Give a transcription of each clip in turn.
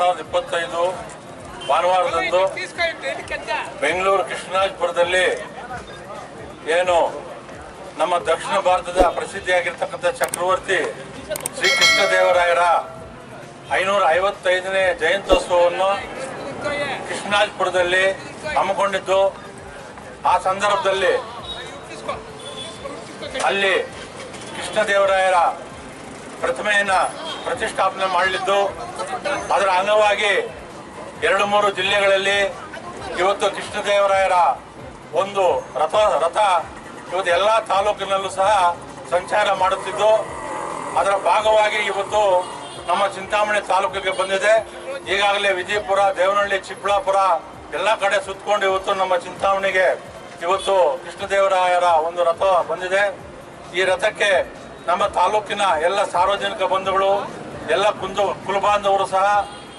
ಸಾವಿರದ ಇಪ್ಪತ್ತೈದು ಭಾನುವಾರದಂದು ಬೆಂಗಳೂರು ಕೃಷ್ಣರಾಜಪುರದಲ್ಲಿ ಏನು ನಮ್ಮ ದಕ್ಷಿಣ ಭಾರತದ ಪ್ರಸಿದ್ಧಿಯಾಗಿರ್ತಕ್ಕಂಥ ಚಕ್ರವರ್ತಿ ಶ್ರೀ ಕೃಷ್ಣದೇವರಾಯರ ಐನೂರ ಐವತ್ತೈದನೇ ಜಯಂತ್ಯೋತ್ಸವವನ್ನು ಕೃಷ್ಣರಾಜಪುರದಲ್ಲಿ ಹಮ್ಮಿಕೊಂಡಿದ್ದು, ಆ ಸಂದರ್ಭದಲ್ಲಿ ಅಲ್ಲಿ ಕೃಷ್ಣದೇವರಾಯರ ಪ್ರತಿಮೆಯನ್ನ ಪ್ರತಿಷ್ಠಾಪನೆ ಮಾಡಲಿದ್ದು, ಅದರ ಅಂಗವಾಗಿ ಎರಡು ಮೂರು ಜಿಲ್ಲೆಗಳಲ್ಲಿ ಇವತ್ತು ಕೃಷ್ಣದೇವರಾಯರ ಒಂದು ರಥ ರಥ ಇವತ್ತು ಎಲ್ಲ ತಾಲೂಕಿನಲ್ಲೂ ಸಹ ಸಂಚಾರ ಮಾಡುತ್ತಿದ್ದು, ಅದರ ಭಾಗವಾಗಿ ಇವತ್ತು ನಮ್ಮ ಚಿಂತಾಮಣಿ ತಾಲೂಕಿಗೆ ಬಂದಿದೆ. ಈಗಾಗಲೇ ವಿಜಯಪುರ, ದೇವನಹಳ್ಳಿ, ಚಿಕ್ಕಬಳ್ಳಾಪುರ ಎಲ್ಲ ಕಡೆ ಸುತ್ತಕೊಂಡು ಇವತ್ತು ನಮ್ಮ ಚಿಂತಾಮಣಿಗೆ ಇವತ್ತು ಕೃಷ್ಣದೇವರಾಯರ ಒಂದು ರಥ ಬಂದಿದೆ. ಈ ರಥಕ್ಕೆ ನಮ್ಮ ತಾಲೂಕಿನ ಎಲ್ಲ ಸಾರ್ವಜನಿಕ ಬಂಧುಗಳು, ಎಲ್ಲ ಕುಂದು ಕುಲಬಾಂಧವರು ಸಹ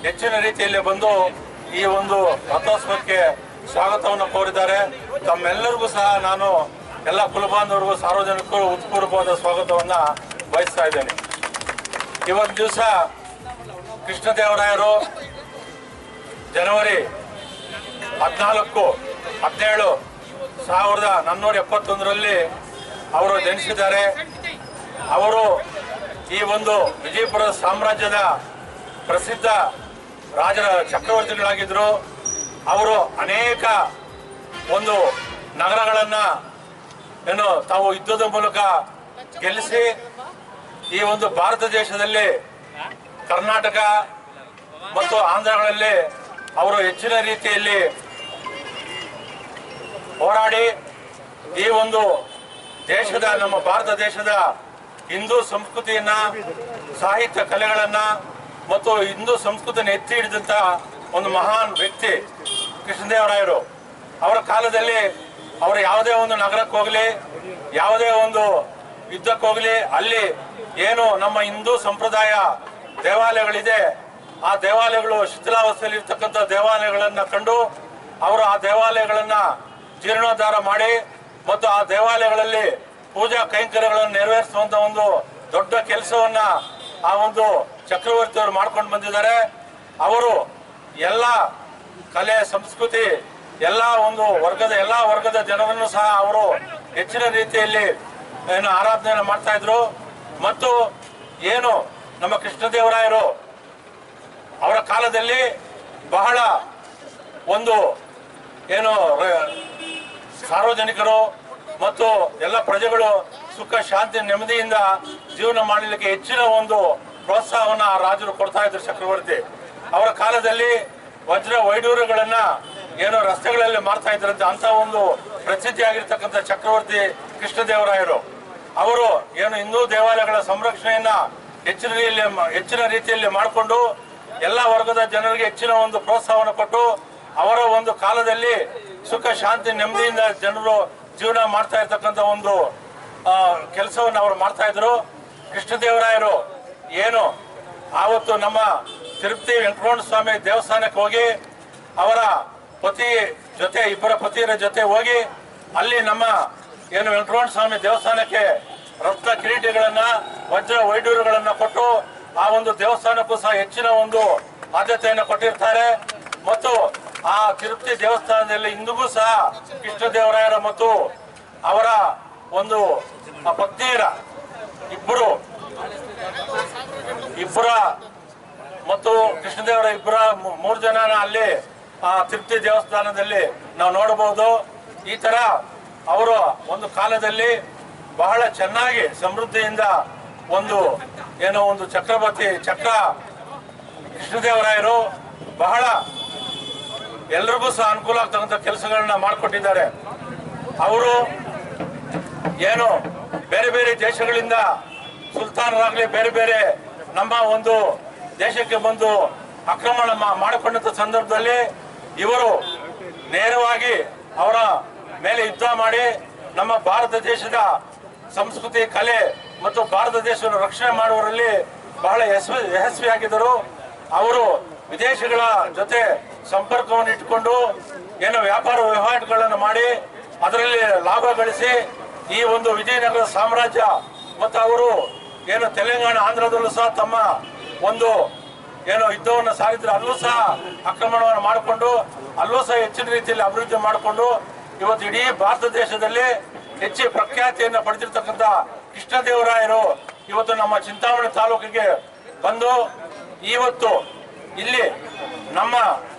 ಹೆಚ್ಚಿನ ರೀತಿಯಲ್ಲಿ ಬಂದು ಈ ಒಂದು ರಥೋತ್ಸವಕ್ಕೆ ಸ್ವಾಗತವನ್ನು ಕೋರಿದ್ದಾರೆ. ತಮ್ಮೆಲ್ಲರಿಗೂ ಸಹ ನಾನು ಎಲ್ಲ ಕುಲಬಾಂಧವರಿಗೂ ಸಾರ್ವಜನಿಕರು ಉತ್ಪೂರ್ವವಾದ ಸ್ವಾಗತವನ್ನು ಬಯಸ್ತಾ ಇದ್ದೇನೆ. ಇವತ್ತು ದಿವಸ ಕೃಷ್ಣದೇವರಾಯರು ಜನವರಿ ಹದಿನಾಲ್ಕು, ಹದಿನೇಳು, ಸಾವಿರದ ನಾನ್ನೂರ ಎಪ್ಪತ್ತೊಂದರಲ್ಲಿ ಅವರು ಜನಿಸಿದ್ದಾರೆ. ಅವರು ಈ ಒಂದು ವಿಜಯಪುರ ಸಾಮ್ರಾಜ್ಯದ ಪ್ರಸಿದ್ಧ ರಾಜರ ಚಕ್ರವರ್ತಿಗಳಾಗಿದ್ದರು ಅವರು ಅನೇಕ ಒಂದು ನಗರಗಳನ್ನು ಏನು ತಾವು ಯುದ್ಧದ ಮೂಲಕ ಗೆಲ್ಲಿಸಿ ಈ ಒಂದು ಭಾರತ ದೇಶದಲ್ಲಿ ಕರ್ನಾಟಕ ಮತ್ತು ಆಂಧ್ರಗಳಲ್ಲಿ ಅವರು ಹೆಚ್ಚಿನ ರೀತಿಯಲ್ಲಿ ಹೋರಾಡಿ ಈ ಒಂದು ದೇಶದ ನಮ್ಮ ಭಾರತ ದೇಶದ ಹಿಂದೂ ಸಂಸ್ಕೃತಿಯನ್ನ, ಸಾಹಿತ್ಯ ಕಲೆಗಳನ್ನ ಮತ್ತು ಹಿಂದೂ ಸಂಸ್ಕೃತಿಯನ್ನು ಎತ್ತಿ ಹಿಡಿದಂತ ಒಂದು ಮಹಾನ್ ವ್ಯಕ್ತಿ ಕೃಷ್ಣದೇವರಾಯರು. ಅವರ ಕಾಲದಲ್ಲಿ ಅವರು ಯಾವುದೇ ಒಂದು ನಗರಕ್ಕೆ ಹೋಗಲಿ, ಯಾವುದೇ ಒಂದು ಯುದ್ಧಕ್ಕೆ ಹೋಗಲಿ, ಅಲ್ಲಿ ಏನು ನಮ್ಮ ಹಿಂದೂ ಸಂಪ್ರದಾಯ ದೇವಾಲಯಗಳಿದೆ, ಆ ದೇವಾಲಯಗಳು ಶಿಥಿಲಾವಸ್ಥೆಯಲ್ಲಿ ಇರ್ತಕ್ಕಂಥ ದೇವಾಲಯಗಳನ್ನು ಕಂಡು ಅವರು ಆ ದೇವಾಲಯಗಳನ್ನು ಜೀರ್ಣೋದ್ಧಾರ ಮಾಡಿ ಮತ್ತು ಆ ದೇವಾಲಯಗಳಲ್ಲಿ ಪೂಜಾ ಕೈಂಕರ್ಯಗಳನ್ನು ನೆರವೇರಿಸುವಂತ ಒಂದು ದೊಡ್ಡ ಕೆಲಸವನ್ನ ಆ ಒಂದು ಚಕ್ರವರ್ತಿ ಅವರು ಮಾಡ್ಕೊಂಡು ಬಂದಿದ್ದಾರೆ. ಅವರು ಎಲ್ಲ ಕಲೆ, ಸಂಸ್ಕೃತಿ, ಎಲ್ಲ ಒಂದು ವರ್ಗದ, ಎಲ್ಲ ವರ್ಗದ ಜನರನ್ನು ಸಹ ಅವರು ಹೆಚ್ಚಿನ ರೀತಿಯಲ್ಲಿ ಏನು ಆರಾಧನೆಯನ್ನು ಮಾಡ್ತಾ ಇದ್ರು. ಮತ್ತು ಏನು ನಮ್ಮ ಕೃಷ್ಣದೇವರಾಯರು ಅವರ ಕಾಲದಲ್ಲಿ ಬಹಳ ಒಂದು ಏನು ಸಾರ್ವಜನಿಕರು ಮತ್ತು ಎಲ್ಲ ಪ್ರಜೆಗಳು ಸುಖ, ಶಾಂತಿ, ನೆಮ್ಮದಿಯಿಂದ ಜೀವನ ಮಾಡಲಿಕ್ಕೆ ಹೆಚ್ಚಿನ ಒಂದು ಪ್ರೋತ್ಸಾಹವನ್ನು ಆ ರಾಜರು ಕೊಡ್ತಾ ಇದ್ರು ಚಕ್ರವರ್ತಿ. ಅವರ ಕಾಲದಲ್ಲಿ ವಜ್ರ ವೈಡೂರ್ಯಗಳನ್ನ ಏನು ರಸ್ತೆಗಳಲ್ಲಿ ಮಾರ್ತಾ ಇದ್ರಂತೆ ಅಂತ ಒಂದು ಪ್ರಸಿದ್ಧಿಯಾಗಿರ್ತಕ್ಕಂಥ ಚಕ್ರವರ್ತಿ ಕೃಷ್ಣದೇವರಾಯರು. ಅವರು ಏನು ಹಿಂದೂ ದೇವಾಲಯಗಳ ಸಂರಕ್ಷಣೆಯನ್ನ ಹೆಚ್ಚಿನ ರೀತಿಯಲ್ಲಿ ಹೆಚ್ಚಿನ ರೀತಿಯಲ್ಲಿ ಮಾಡಿಕೊಂಡು ಎಲ್ಲ ವರ್ಗದ ಜನರಿಗೆ ಹೆಚ್ಚಿನ ಒಂದು ಪ್ರೋತ್ಸಾಹವನ್ನು ಕೊಟ್ಟು ಅವರ ಒಂದು ಕಾಲದಲ್ಲಿ ಸುಖ, ಶಾಂತಿ, ನೆಮ್ಮದಿಯಿಂದ ಜನರು ಜೀವನ ಮಾಡ್ತಾ ಇರ್ತಕ್ಕಂಥ ಒಂದು ಕೆಲಸವನ್ನು ಅವರು ಮಾಡ್ತಾ ಇದ್ರು. ಕೃಷ್ಣದೇವರಾಯರು ಏನು, ಆವತ್ತು ನಮ್ಮ ತಿರುಪತಿ ವೆಂಕಟರಮಣ ಸ್ವಾಮಿ ದೇವಸ್ಥಾನಕ್ಕೆ ಹೋಗಿ, ಅವರ ಪತಿ ಜೊತೆ, ಇಬ್ಬರ ಪತಿಯರ ಜೊತೆ ಹೋಗಿ, ಅಲ್ಲಿ ನಮ್ಮ ಏನು ವೆಂಕಟರಮಣ ಸ್ವಾಮಿ ದೇವಸ್ಥಾನಕ್ಕೆ ರಕ್ತ ಕಿರೀಟಿಗಳನ್ನ, ವಜ್ರ ವೈಡೂರುಗಳನ್ನು ಕೊಟ್ಟು, ಆ ಒಂದು ದೇವಸ್ಥಾನಕ್ಕೂ ಸಹ ಹೆಚ್ಚಿನ ಒಂದು ಆದ್ಯತೆಯನ್ನು ಕೊಟ್ಟಿರ್ತಾರೆ. ಮತ್ತು ಆ ತಿರುಪತಿ ದೇವಸ್ಥಾನದಲ್ಲಿ ಇಂದಿಗೂ ಸಹ ಕೃಷ್ಣದೇವರಾಯರ ಮತ್ತು ಅವರ ಒಂದು ಪತ್ನಿಯರ ಇಬ್ಬರು, ಇಬ್ಬರ ಮತ್ತು ಕೃಷ್ಣದೇವರ ಇಬ್ಬರ ಮೂರು ಜನನ ಅಲ್ಲಿ ಆ ತಿರುಪತಿ ದೇವಸ್ಥಾನದಲ್ಲಿ ನಾವು ನೋಡಬಹುದು. ಈ ತರ ಅವರು ಒಂದು ಕಾಲದಲ್ಲಿ ಬಹಳ ಚೆನ್ನಾಗಿ ಸಮೃದ್ಧಿಯಿಂದ ಒಂದು ಏನೋ ಒಂದು ಚಕ್ರವರ್ತಿ, ಚಕ್ರ ಕೃಷ್ಣದೇವರಾಯರು ಬಹಳ ಎಲ್ರಿಗೂ ಸಹ ಅನುಕೂಲ ಆಗ್ತಕ್ಕಂಥ ಕೆಲಸಗಳನ್ನ ಮಾಡಿಕೊಟ್ಟಿದ್ದಾರೆ. ಅವರು ಏನು ಬೇರೆ ಬೇರೆ ದೇಶಗಳಿಂದ ಸುಲ್ತಾನರಾಗಲಿ ಬೇರೆ ಬೇರೆ ನಮ್ಮ ಒಂದು ದೇಶಕ್ಕೆ ಬಂದು ಆಕ್ರಮಣ ಮಾ- ಮಾಡಿಕೊಂಡಂತ ಸಂದರ್ಭದಲ್ಲಿ ಇವರು ನೇರವಾಗಿ ಅವರ ಮೇಲೆ ಯುದ್ಧ ಮಾಡಿ ನಮ್ಮ ಭಾರತ ದೇಶದ ಸಂಸ್ಕೃತಿ, ಕಲೆ ಮತ್ತು ಭಾರತ ದೇಶವನ್ನು ರಕ್ಷಣೆ ಮಾಡುವರಲ್ಲಿ ಬಹಳ ಯಶಸ್ವಿ, ಯಶಸ್ವಿಯಾಗಿದ್ದರು. ಅವರು ವಿದೇಶಗಳ ಜೊತೆ ಸಂಪರ್ಕವನ್ನು ಇಟ್ಟುಕೊಂಡು ಏನು ವ್ಯಾಪಾರ ವ್ಯವಹಾರಗಳನ್ನು ಮಾಡಿ ಅದರಲ್ಲಿ ಲಾಭ ಗಳಿಸಿ ಈ ಒಂದು ವಿಜಯನಗರ ಸಾಮ್ರಾಜ್ಯ ಮತ್ತು ಅವರು ಏನು ತೆಲಂಗಾಣ, ಆಂಧ್ರದಲ್ಲೂ ಸಹ ತಮ್ಮ ಒಂದು ಏನು ಯುದ್ಧವನ್ನು ಸಾರಿದ್ರೆ, ಅಲ್ಲೂ ಸಹ ಆಕ್ರಮಣವನ್ನು ಮಾಡಿಕೊಂಡು, ಅಲ್ಲೂ ಸಹ ಹೆಚ್ಚಿನ ರೀತಿಯಲ್ಲಿ ಅಭಿವೃದ್ಧಿ ಮಾಡಿಕೊಂಡು, ಇವತ್ತು ಇಡೀ ಭಾರತ ದೇಶದಲ್ಲಿ ಹೆಚ್ಚು ಪ್ರಖ್ಯಾತಿಯನ್ನು ಪಡೆದಿರ್ತಕ್ಕಂಥ ಕೃಷ್ಣದೇವರಾಯರು ಇವತ್ತು ನಮ್ಮ ಚಿಂತಾಮಣಿ ತಾಲೂಕಿಗೆ ಬಂದು ಇವತ್ತು ಇಲ್ಲಿ ನಮ್ಮ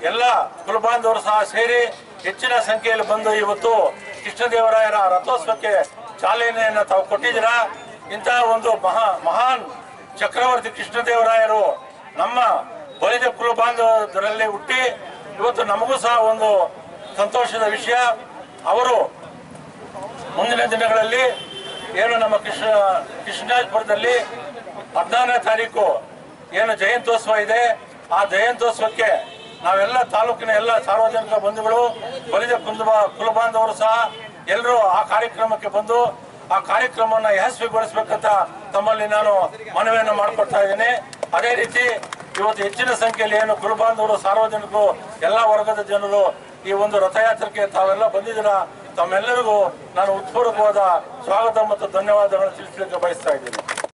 ಎಲ್ಲ ಕುಲಬಾಂಧವರು ಸಹ ಸೇರಿ ಹೆಚ್ಚಿನ ಸಂಖ್ಯೆಯಲ್ಲಿ ಬಂದು ಇವತ್ತು ಕೃಷ್ಣದೇವರಾಯರ ರಥೋತ್ಸವಕ್ಕೆ ಚಾಲನೆಯನ್ನು ತಾವು ಕೊಟ್ಟಿದ್ದೀರಾ? ಇಂತಹ ಒಂದು ಮಹಾ, ಮಹಾನ್ ಚಕ್ರವರ್ತಿ ಕೃಷ್ಣದೇವರಾಯರು ನಮ್ಮ ಬಲಿದ ಕುಲಬಾಂಧವರಲ್ಲಿ ಹುಟ್ಟಿ ಇವತ್ತು ನಮಗೂ ಸಹ ಒಂದು ಸಂತೋಷದ ವಿಷಯ. ಅವರು ಮುಂದಿನ ದಿನಗಳಲ್ಲಿ ಏನು ನಮ್ಮ ಕೃಷ್ಣ, ಕೃಷ್ಣರಾಜಪುರದಲ್ಲಿ ಹದಿನಾರನೇ ತಾರೀಕು ಏನು ಜಯಂತ್ಯೋತ್ಸವ ಇದೆ. ಆ ಜಯಂತ್ಯೋತ್ಸವಕ್ಕೆ ನಾವೆಲ್ಲ ತಾಲೂಕಿನ ಎಲ್ಲ ಸಾರ್ವಜನಿಕ ಬಂಧುಗಳು ಕುಂದ ಕುಲಬಾಂಧವರು ಸಹ ಎಲ್ಲರೂ ಆ ಕಾರ್ಯಕ್ರಮಕ್ಕೆ ಬಂದು ಆ ಕಾರ್ಯಕ್ರಮವನ್ನು ಯಶಸ್ವಿಗೊಳಿಸಬೇಕಂತ ತಮ್ಮಲ್ಲಿ ನಾನು ಮನವಿಯನ್ನು ಮಾಡಿಕೊಡ್ತಾ ಇದ್ದೀನಿ. ಅದೇ ರೀತಿ ಇವತ್ತು ಹೆಚ್ಚಿನ ಸಂಖ್ಯೆಯಲ್ಲಿ ಏನು ಕುಲಬಾಂಧವರು, ಸಾರ್ವಜನಿಕರು, ಎಲ್ಲ ವರ್ಗದ ಜನರು ಈ ಒಂದು ರಥಯಾತ್ರೆಗೆ ತಾವೆಲ್ಲ ಬಂದಿದ್ದೀರ? ತಮ್ಮೆಲ್ಲರಿಗೂ ನಾನು ಉತ್ಪೂರ್ವಕವಾದ ಸ್ವಾಗತ ಮತ್ತು ಧನ್ಯವಾದಗಳನ್ನು ತಿಳಿಸಲಿಕ್ಕೆ ಬಯಸ್ತಾ ಇದ್ದೀನಿ.